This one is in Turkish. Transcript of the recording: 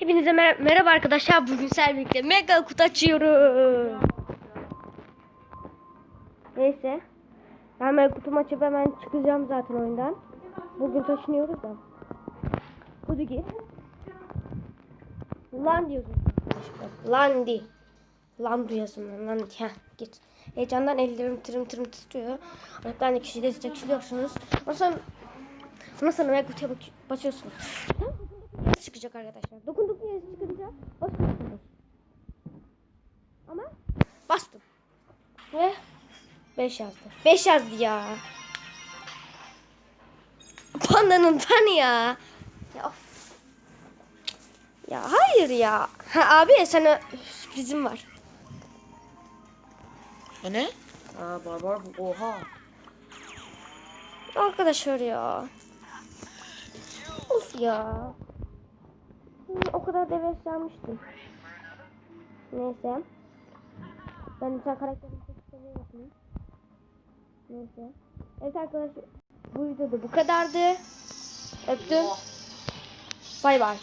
Hepinize mer- merhaba arkadaşlar. Bugün birlikte mega kutu açıyorum. Neyse. Ben mega kutumu açıp hemen çıkacağım zaten oyundan. Bugün taşınıyoruz da. Hadi git. Lan diyorsun. Landi. Lan duyasın. Lan Heh, git. Heyecandan ellerim tırım tırım titriyor. Çıkıyorsunuz. Ondan sonra, ondan sonra mega kutuya bak- basıyorsunuz. Yazı çıkacak arkadaşlar. Dokunduk yazı çıkınca basıyorsunuz. Ama bastım. Ve 5 yazdı. 5 yazdı ya. Pandanın fanı ya. Ya, of. ya hayır ya. Ha, abi sana sürprizim var. O ne? Aa barbar bu. Oha. Arkadaşlar ya. Of ya. Kadar da heveslenmiştim. Neyse. Ben tane karakterimi çok seviyorum. Neyse. Evet arkadaşlar. Bu videoda bu kadardı. Öptüm. Bay bay.